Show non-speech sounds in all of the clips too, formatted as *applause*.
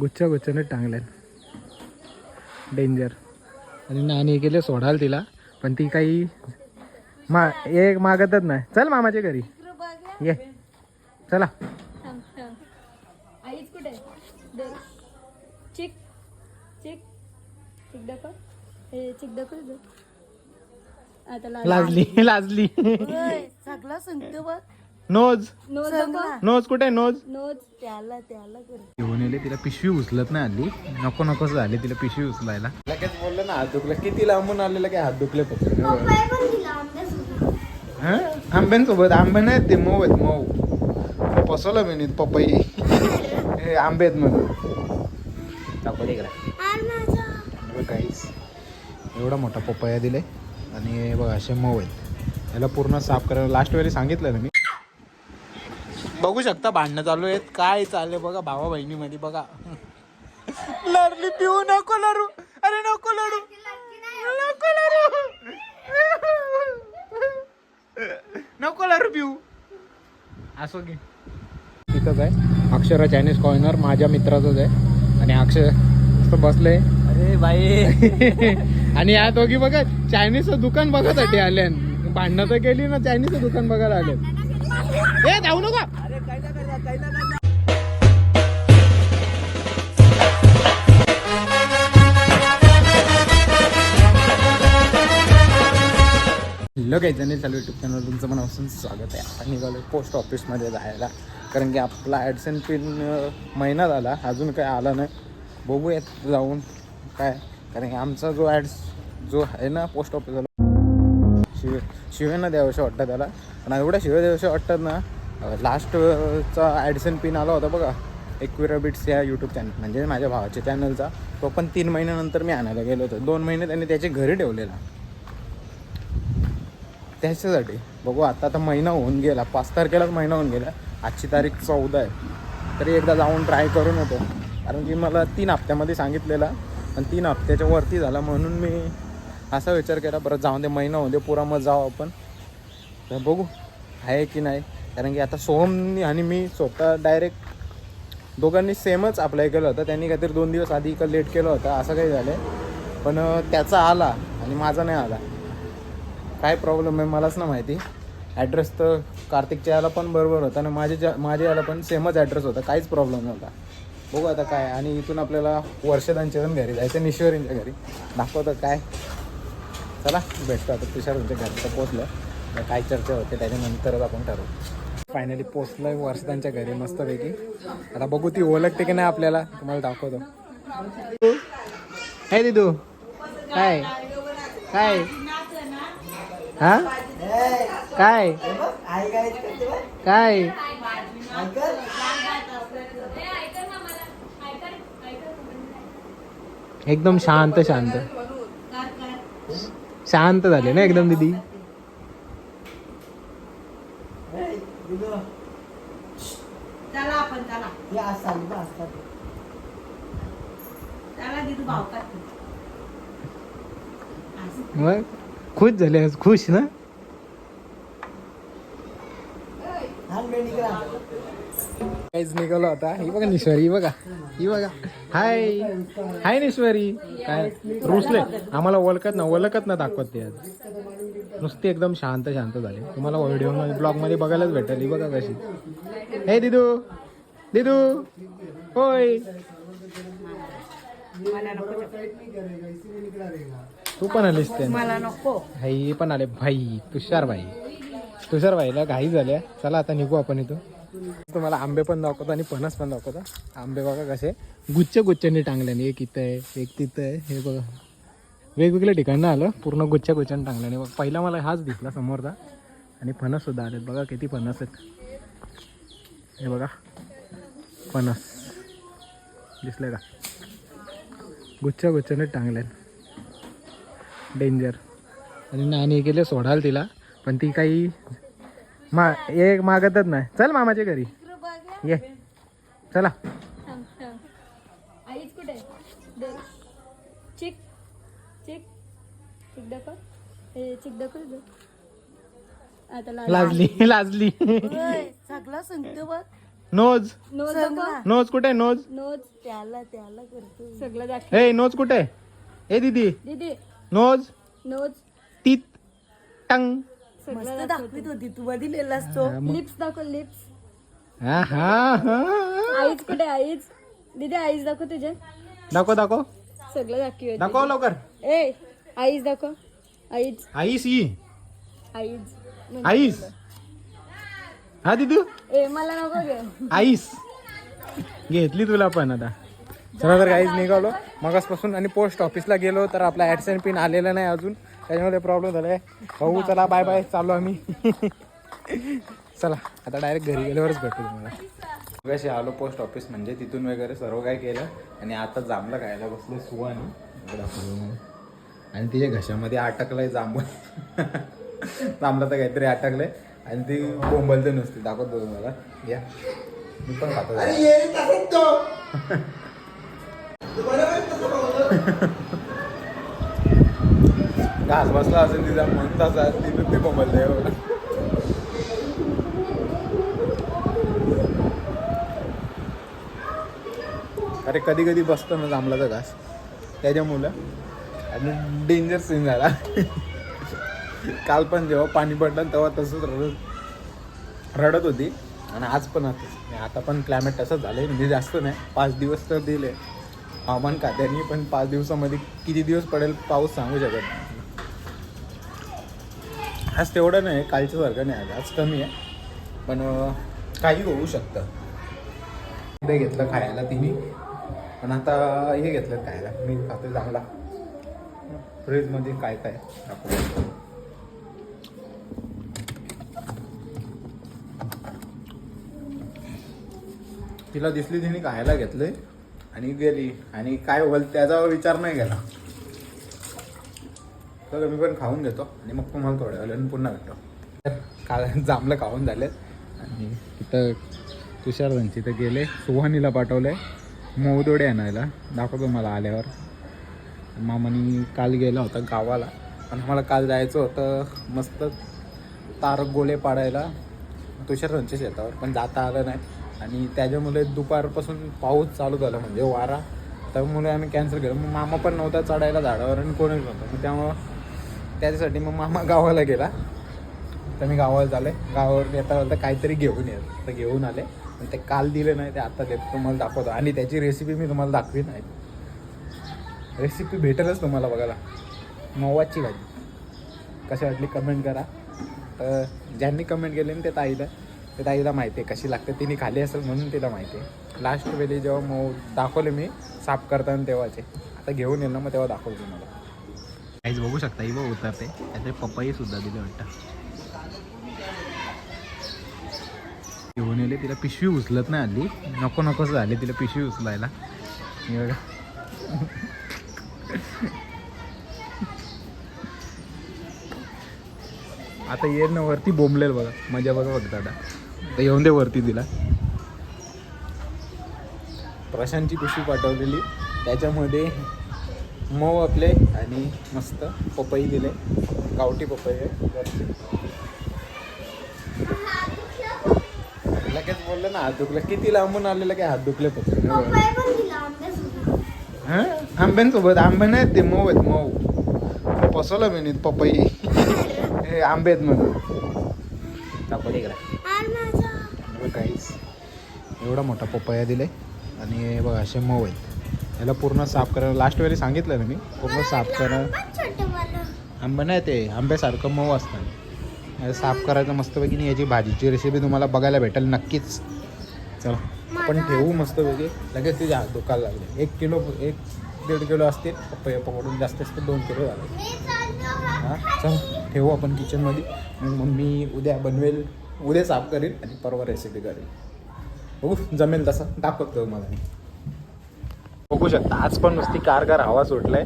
गुच्छा गुच्छाने टांगल्यान डेंजर आणि नानी गेले सोडाल तिला. पण ती काही मा एक मागतच नाही. चल मामाच्या घरी. ये. चला. आईच कुठे आहे? दे. चिक. चिक. चिक दाखव. हे चिक दाखव दे. आता लाज. लाजली लाजली. सगळं सांगतो बघ. नोज. नोज कुठे नोज? नोज त्याला त्याला कर. घेऊन येले तिला पिशवी उचलत नाही आली. नको नकोच झाली तिला पिशवी उचलायला. लगेच बोललं ना हात दुखलं. किती लांबून आलेलं काय हात दुखले फक्त. हं? आंब्यांसोबत. आंबे नाहीत ते मऊ आहेत मऊ. पसवलं मी नीट पपई हे आंबे आहेत म्हणून. दाखव दे इकडे. काहीच एवढा मोठा पपया दिलाय. आणि हे बघा असे मऊ आहेत. याला पूर्ण साफ करायला लास्ट वेळी सांगितलं ना मी. बघू शकता भांडणं चालू आहेत. काय चाललंय बघा भावा बहिणीमध्ये बघा. लढली पिऊ नको लढू. अरे नको लढू. नको लढू. नको लढू पिऊ. असो की तिथंच आहे. अक्षरा चायनीज कॉर्नर माझ्या मित्राचंच आहे. आणि अक्षर मस्त बसले अरे बाई. *laughs* आणि या दोघी बघा चायनीजचं दुकान बघासाठी आले भांडणं तर केली ना चायनीजचं दुकान बघायला आले ए जाऊ नका. हॅलो काही जणी चालू युट्यूब चॅनल तुमचं मनापासून स्वागत आहे. आपण निघालो पोस्ट ऑफिसमध्ये जायला. कारण की आपला ॲडसन पिन महिना झाला अजून काय आला नाही. बघूयात जाऊन काय. कारण की आमचा जो ॲड्स जो आहे ना पोस्ट ऑफिसला शिव शिवेनं द्यावंशी वाटतं त्याला. पण एवढ्या शिव्या द्यावशा वाटतात ना लास्टचा ॲडसन पिन आला होता बघा. एकविरा बिट्स या यूट्यूब चॅनल म्हणजे माझ्या भावाच्या चॅनलचा तो पण तीन महिन्यानंतर मी आणायला गेलो होतो. दोन महिने त्यांनी त्याचे घरी ठेवलेला. त्याच्यासाठी. बघू आता आता महिना होऊन गेला. पाच तारखेलाच महिना होऊन गेला. आजची तारीख चौदा आहे. तरी एकदा जाऊन ट्राय करून येतो. कारण की मला तीन हप्त्यामध्ये सांगितलेला. आणि तीन हप्त्याच्या वरती झाला म्हणून मी असा विचार केला परत जाऊन दे महिना होऊन दे पुरा मग जाऊ आपण. तर बघू आहे की नाही. कारण की आता सोहमनी आणि मी स्वतः डायरेक्ट दोघांनी सेमच अप्लाय केलं होतं. त्यांनी काहीतरी दोन दिवस आधी का लेट केलं होतं. असं काही झालं पण त्याचा आला आणि माझा नाही आला. काय प्रॉब्लेम आहे मलाच ना माहिती. ॲड्रेस तर कार्तिकच्या याला पण बरोबर होता आणि माझ्या माझ्या याला पण सेमच ॲड्रेस होता. काहीच प्रॉब्लेम नव्हता. बघू आता काय. आणि इथून आपल्याला वर्षदांच्या पण घरी जायचं निश्वरींच्या घरी. दाखवतं काय. चला भेटतो आता तुषारांच्या घरी. तर पोचलं काय चर्चा होते त्याच्यानंतरच आपण ठरवू. फायनली पोचलोय वर्षदांच्या घरी मस्तपैकी. आता बघू ती ओळखते की नाही आपल्याला. तुम्हाला दाखवतो. हे दिदू. काय? काय? हा? काय? काय? एकदम शांत शांत. शांत झाले ना एकदम दिदी? मग? खुश झाले आज खुश ना? काहीच निघालो आता. ही बघा निश्वरी बघा. ही बघा. हाय हाय निश्वरी. काय? रुसले. आम्हाला ओळखत ना ओळखत ना दाखवत ते आज. नुसती एकदम शांत शांत झाले. तुम्हाला व्हिडिओमध्ये ब्लॉगमध्ये बघायलाच भेटेल. ही बघा कशी. हे दिदू. दिदू. होय. तू पण आलीस ते मला नको. भाई पण आले. भाई तुषार भाई. तुषार भाईला घाई झाल्या चला आता निघू आपण इथून. तुम्हाला आंबे पण दाखवतो आणि फणस पण दाखवतो. आंबे बघा कसे गुच्छ गुच्छांनी टांगल्याने. एक इथं आहे एक तिथं आहे. हे बघा. वेगवेगळ्या ठिकाणी आलं. पूर्ण गुच्छ गुच्छांनी टांगल्याने. बघ पहिला मला हाच दिसला समोरचा. आणि फणस सुद्धा आलेत. बघा किती फणस आहेत. हे बघा. फणस. दिसले का? गुच्छ गुच्छांनी टांगल्यान. डेंजर. आणि नानी गेले सोडाल तिला पण ती काही मा एक मागतच नाही. चल मामाच्या घरी. ये. चला. चिक. चिक. चिक दाखव. हे चिक दाखव दे. आता लाज. लाजली *laughs* लाजली. सगळं सांगतो बघ. नोज. नोज दाखव. नोज कुठे आहे? नोज? नोज त्याला त्याला करतो. सगळं हे नोज कुठे आहे? ए दीदी. दीदी. नोज? नोज. तीत. टंग. मस्त दाखव दाखवित होती तू मध्ये लिहिलास तो लिप्स दाखव लिप्स. हा हा हा. आईज कुठे आईज? दीदी आईज दाखव तुझे. दाखव दाखव. सगळं दाखव दाखव लवकर. ए आईज दाखव. आईज. आईस ही. आईज. म्हणजे आईस. हा दीदू. ए मला नको घे आईस. घेतली तुला पण आता. चला तर काहीच निघालो. मगासपासून आणि पोस्ट ऑफिसला गेलो तर आपला ॲडसेंट पिन आलेला नाही अजून. त्याच्यामुळे प्रॉब्लेम झालाय. भाऊ चला बाय बाय चाललो आम्ही. *laughs* चला आता डायरेक्ट घरी गेल्यावरच भेटू तुम्हाला. मगाशी आलो पोस्ट ऑफिस म्हणजे तिथून वगैरे सर्व काय केलं. आणि आता जांभलं खायला बसले सुवानी. आणि तिच्या घशामध्ये अटकलंय जांभूळ. *laughs* जांभलं तर काहीतरी अटकलंय. आणि ती बोंबलते नुसती. दाखवतो तुम्हाला. या. मी पण खातो. *laughs* घास बसला असेल तिचा म्हणून तसा तिथून ती बोंबलते हो. अरे कधी कधी बसतो ना जांभळाचा घास. त्याच्यामुळं आणि डेंजर सीन झाला. काल पण जेव्हा पाणी पडलं तेव्हा तसंच रडत रडत होती. आणि आज पण आता आता पण क्लायमेट तसंच झालं आहे म्हणजे जास्त नाही. पाच दिवस तर दिले. हवामान खात्याने पण पाच दिवसामध्ये किती दिवस पडेल पाऊस सांगू शकत नाही. आज तेवढं नाही कालच्यासारखं नाही आज. आज कमी आहे. पण काही होऊ शकतं. ते घेतलं खायला तिने. पण आता हे घेतलं खायला. मी खातो चांगला. फ्रीजमध्ये काय काय दाखवतो. तिला दिसली तिने खायला घेतलंय. आणि गेली. आणि काय होईल त्याचा विचार नाही केला. तर मी पण खाऊन घेतो. आणि मग तुम्हाला थोड्या वेळाने पुन्हा भेटतो. काल जांभलं खाऊन झाले. आणि तिथं तुषारधनची तर गेले. सुहानीला पाठवलंय मोहदोडे आणायला. दाखवतो मला आल्यावर. मामानी काल गेला होता गावाला. पण आम्हाला काल जायचं होतं मस्त तारक गोळे पाडायला. तुषारधनच्या शेतावर. पण जाता आलं नाही. आणि त्याच्यामुळे दुपारपासून पाऊस चालू झाला म्हणजे वारा. त्यामुळे आम्ही कॅन्सल केलं. मग मामा पण नव्हता चढायला झाडावर आणि कोणीच नव्हतं. मग त्यामुळं त्याच्यासाठी मग मामा गावाला गेला. तर मी गावाला झाले गावावर येता येता काहीतरी घेऊन येत तर घेऊन आले. आणि ते काल दिले नाही ते आता देत तुम्हाला दाखवतो. आणि त्याची रेसिपी मी तुम्हाला दाखवी नाही. रेसिपी भेटेलच तुम्हाला बघायला. मवाची भाजी. कशी वाटली? कमेंट करा. तर ज्यांनी कमेंट केले ना ते ताईला. ते ताईला माहिती आहे कशी लागते तिने खाली असेल म्हणून तिला माहिती आहे. लास्ट वेळी जेव्हा मऊ दाखवले मी साफ करताना तेव्हाचे. आता घेऊन येईल ना मग तेव्हा दाखवतो तुम्हाला. काहीच बघू शकता ही बघ उतरते. त्याचे पप्पाही सुद्धा दिले वाटतं. घेऊन येले तिला पिशवी उचलत नाही आली. नको नकोच झाले तिला पिशवी उचलायला. आता ये ना वरती बोंबलेल बघा. मजा बघा बघता आता. आता येऊन दे वरती तिला. प्रशांतची पिशवी पाठवलेली. त्याच्यामध्ये मऊ आपले आणि मस्त पपई दिले. गावठी पपई आहे. लगेच बोललं ना हात दुखलं. किती लांबून आलेलं काय हात दुखले फक्त हा? आंब्यांसोबत. आंबे नाहीत ते मऊ आहेत मऊ. पसवलं मी पपई. *laughs* हे आंबे आहेत म्हणून. दाखवले इकडे एवढा मोठा पपया दिले आणि हे बघा असे मऊ आहेत. याला पूर्ण साफ करायला लास्ट वेळी सांगितलं ना मी पूर्ण साफ करा आंबे नाही ते आंब्यासारखं मऊ असतं. हे साफ करायचं मस्तपैकी आणि याची भाजीची रेसिपी तुम्हाला बघायला भेटेल नक्कीच. चला आपण ठेवू मस्तपैकी. लगेच हात दुखायला लागले. एक किलो एक दीड किलो असतील पपया पकडून जास्त जास्त दोन किलो झाले. हां चल ठेवू आपण किचनमध्ये मग मी उद्या बनवेल उद्या साफ करेल आणि परवा रेसिपी करेल बघू जमेल तसं. दाखवतो मला बघू शकता आज पण नुसती कारगार हवा सुटलाय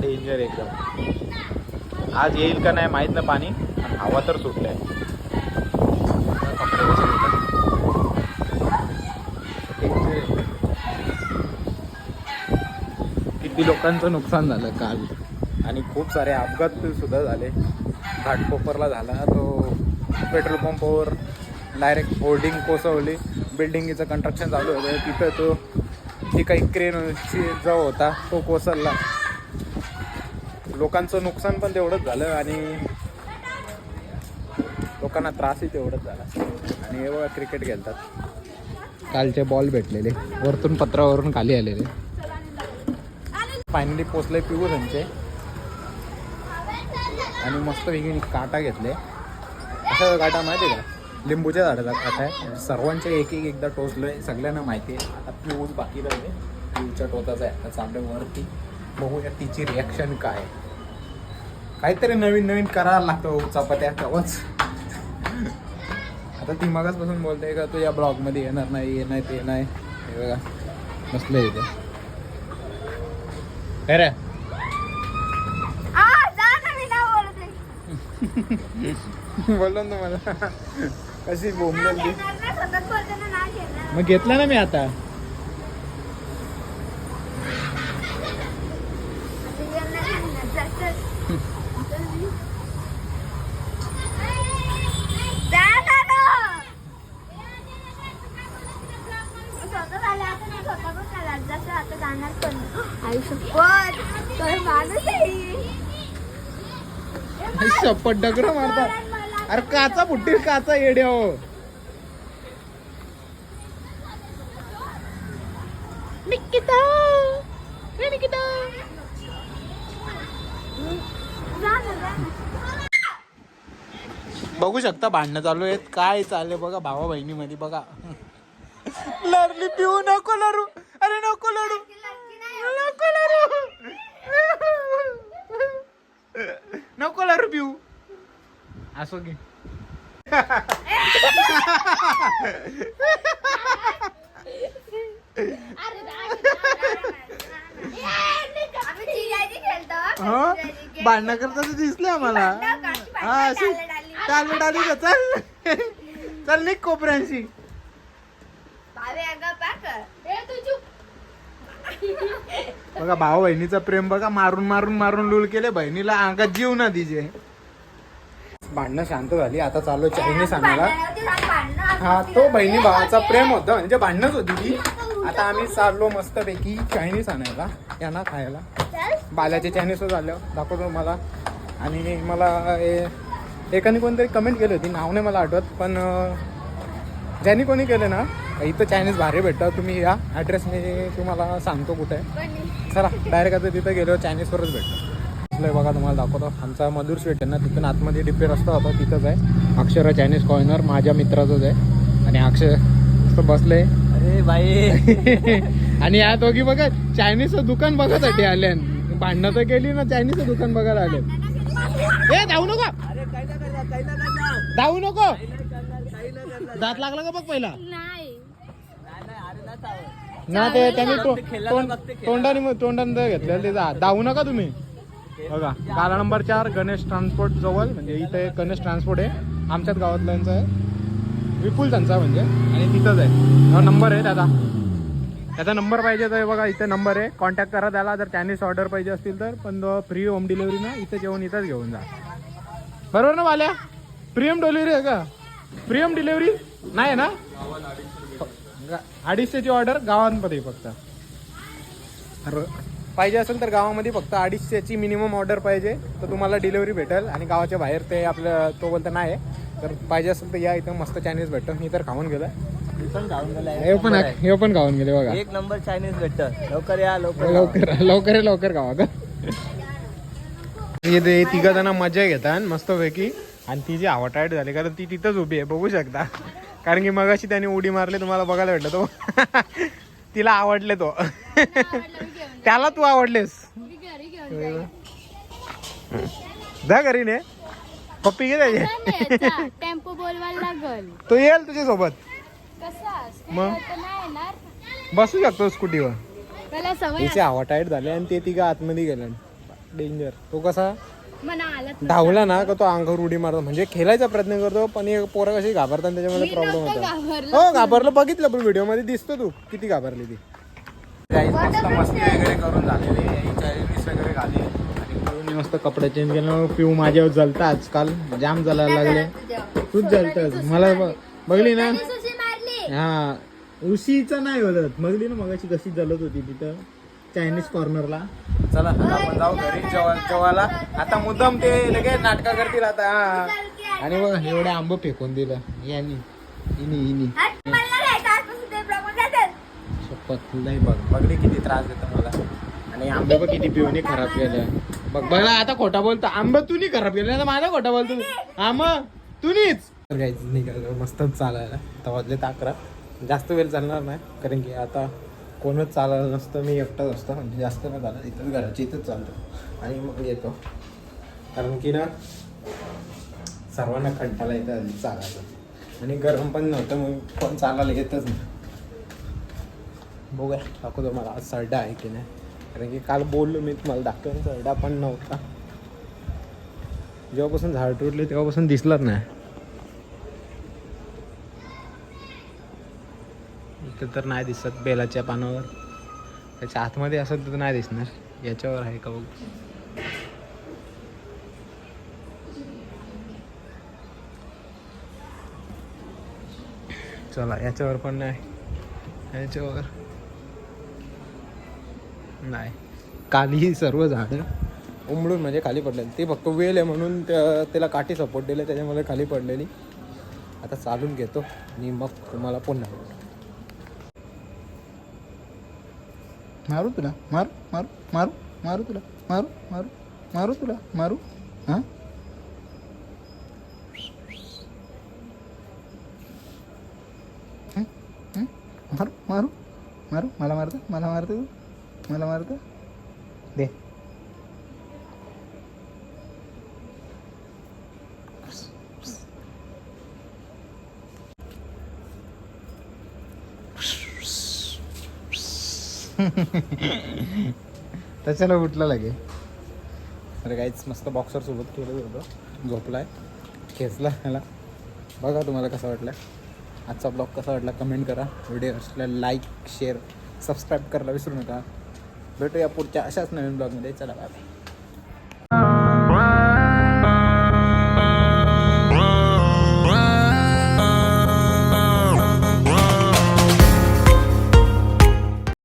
डेंजर एकदम. आज येईल का नाही माहीत ना पाणी हवा तर सुटलाय. आहे. किती लोकांचं नुकसान झालं काल. आणि खूप सारे अपघात सुद्धा झाले. घाटकोपरला झाला तो पेट्रोल पंपावर. डायरेक्ट होर्डिंग कोसवली बिल्डिंगचं कंस्ट्रक्शन चालू होतं. तिथं तो ती काही क्रेनची जो होता तो कोसळला. लोकांचं नुकसान पण तेवढंच झालं आणि लोकांना त्रासही तेवढंच झाला. आणि हे बघा क्रिकेट खेळतात. कालचे बॉल भेटलेले. वरतून पत्रावरून खाली आलेले. फायनली पोचले पिऊ त्यांचे आणि मस्त वेगळी काटा घेतले. असा काटा माहिती आहे का? लिंबूच्या झाडाचा काटा आहे सर्वांचे एक एक एकदा टोचलोय सगळ्यांना माहिती आहे. आता पिऊच बाकी राहिले. पिऊच्या टोचाचा आहे. आता चाललं वरती बघूया तिची रिॲक्शन काय आहे. काहीतरी नवीन नवीन करायला लागतं चपात्या तेव्हाच. आता ती मगाचपासून बोलते का तू या ब्लॉगमध्ये येणार नाही ये नाही ते नाही. हे बघा. बसलं इथे. काय रे? आ, जा ना, मी नाही बोलत आहे. *laughs* बोललो ना मला कशी घेणार. मग घेतला ना मी आता. शपथ, तो माणूस आहे. शपथ डगर मारता. अरे काचा फुट्टी काचा येड्या हो. निकिता. निकिता. बघू शकता भांडणं चालू आहेत. काय चाललंय बघा भावा बहिणी मध्ये बघा. लरली पिऊ नको लरू. अरे नको लरू. नको लरू. नको लरू पिऊ. असो की हो? भांडणं करता तर दिसले आम्हाला. हा अशी टाली टाली का चल. चल निघ कोपऱ्यांशी. बघा भाऊ बहिणीचं प्रेम बघा मारून मारून मारून लूल केले बहिणीला अंगात जीव ना तिचे भांडणं शांत झाली. आता चालू चायनीज आणायला हा तो बहिणी भावाचा प्रेम होता. म्हणजे भांडणच होती ती. आता आम्ही चाललो मस्तपैकी चायनीज आणायला. यांना खायला. बाल्याचे चायनीज झालं. दाखवतो मला आणि मला एकाने कोणतरी कमेंट केली होती. नाव नाही मला आठवत पण ज्यांनी कोणी केलं ना इथं चायनीज भारी भेटतं. तुम्ही या. ॲड्रेस मी तुम्हाला सांगतो कुठे. आहे चला डायरेक्ट आता तिथं गेलो. चायनीजवरच भेटतं. इथलं बघा तुम्हाला दाखवतो. आमचा मधुर स्वीट आहे ना तिथून आतमध्ये डिपे रस्ता होता तिथंच आहे. अक्षरा चायनीज कॉर्नर माझ्या मित्राचंच आहे. आणि अक्षय मस्त बसले. अरे भाई *laughs* आणि या दोघी बघा चायनीजचं दुकान बघासाठी आले. भांडणं तर केली ना चायनीजचं दुकान बघायला आले. ए जाऊ नको. जाऊ नको. दात लागला का बघ पहिला? नाही. नाही नाही अरे ना ते त्यांनी. तोंडाने तोंडाने घेतलेलं ते जा धावू नका तुम्ही. बघा गाला नंबर चार गणेश ट्रान्सपोर्ट जवळ म्हणजे इथे गणेश ट्रान्सपोर्ट आहे. आमच्याच गावातल्यांचा आहे. विपुल त्यांचा म्हणजे. आणि तिथंच आहे. हा नंबर आहे त्याचा. त्याचा नंबर पाहिजे तर बघा इथे नंबर आहे. कॉन्टॅक्ट करा त्याला. जर चायनीज ऑर्डर पाहिजे असतील तर पण फ्री होम डिलिव्हरी ना इथे जेवण इथंच घेऊन जा. बरोबर ना वाल्या? फ्री होम डिलिव्हरी आहे का? फ्री होम डिलिव्हरी नाही आहे ना अडीचशेची ऑर्डर गावांमध्ये फक्त. पाहिजे असेल तर गावामध्ये फक्त अडीचशेची मिनिमम ऑर्डर पाहिजे. तर तुम्हाला डिलिव्हरी भेटेल आणि गावाच्या बाहेर ते आपलं तो बोलतं नाही आहे. तर पाहिजे असेल तर या इथं मस्त चायनीज भेटतं मी तर खाऊन गेलं पण खाऊन. हे पण हे पण खाऊन गेले बघा. एक नंबर चायनीज भेटत लवकर या लवकर. लवकर लवकर लवकर खावा का ते तिघ जण मजा घेतात मस्त पैकी आणि ती जी हवा टाईट झाली कारण ती तिथंच उभी आहे बघू शकता. कारण की मगाशी त्याने उडी मारली तुम्हाला बघायला भेटलं तो. तिला आवडले तो. त्याला तू आवडलेस. जा घरी ने पप्पी घे त्याचे. टेम्पो बोलवायला लागल तो येईल तुझ्या सोबत मग? नाही येणार बसू शकतो स्कूटीवर. तिचे हवा टाईट झाले आणि ते तिघं आतमध्ये गेलं. डेंजर तो कसा? धावला ना का तो अंगावर उडी मारतो. म्हणजे खेळायचा प्रयत्न करतो पण हे पोरं कशी घाबरतात त्याच्यामध्ये प्रॉब्लेम होतो. हो घाबरलं. बघितलं पण व्हिडिओमध्ये दिसतो तू. किती घाबरली ती. मस्त मस्ती वगैरे करून झालेली चायनीज वगैरे घाली आणि पिऊने मस्त कपडे चेंज केलं. पिऊ माझ्यावर जलता आजकाल. जाम जलायला लागले. तूच जलतस मला बघली ना? हा. उशीचं नाही होत मगली ना मगाची कशी जलत होती तिथं चायनीज कॉर्नरला चला आता आपण जाऊ घरी. जेवा जेवायला. आता मुद्दाम ते लगेच नाटका करतील आता. हा. आणि बघ एवढे आंब फेकून दिलं. यांनी इनी इनी. शपथ नाही बघ. बघली किती त्रास देतो मला. आणि आंबे बघ किती पिऊने खराब केले बघ बघा आता खोटा बोलतो. आंबा तू नाही खराब केले ना माझा खोटा बोलतो आंब तू नीच निघालो. मस्तच चालायला. आता वाजले अकरा जास्त वेळ चालणार नाही. कारण की आता कोणच चालायला नसतं मी एकटाच असतो. म्हणजे जास्त नाही चालत इथंच घरची इथंच चालतो. आणि मग येतो. कारण की ना सर्वांना कंटाळा येतं आधी चालायचं आणि गरम पण नव्हतं मग कोण चालायला येतच नाही. बघूया दाखवतो मला आज सरडा आहे की नाही. कारण की काल बोललो मी तुम्हाला दाखवून सरडा पण नव्हता. जेव्हापासून झाड तुटले तेव्हापासून दिसलाच नाही. इथं तर नाही दिसत बेलाच्या पानावर. त्याच्या आतमध्ये असेल तर नाही दिसणार. याच्यावर आहे का बघ. चला याच्यावर पण नाही. याच्यावर नाही. खाली सर्व झाडं उमडून म्हणजे खाली पडलेली. ते फक्त वेल आहे म्हणून त्या- त्याला काठी सपोर्ट दिले त्याच्यामुळे खाली पडलेली. आता चालून घेतो. आणि मग तुम्हाला पुन्हा. మారుతుల మారు మారు మారు మారుతుల మారు మారు మారుతుల మారు మారు మారు మారు. మళ్ళా మారుతా మళ్ళా మారుతా మళ్ళా మారుతా. *laughs* त्याच्याला उठला लागे. अरे काहीच मस्त बॉक्सर सोबत केलं होतं. झोपलाय. खेचला ह्याला. बघा तुम्हाला कसं वाटलं. आजचा ब्लॉग कसा वाटला कमेंट करा. व्हिडिओ असला लाईक शेअर सबस्क्राईब करायला विसरू नका. भेटूया पुढच्या अशाच नवीन ब्लॉगमध्ये चला बाय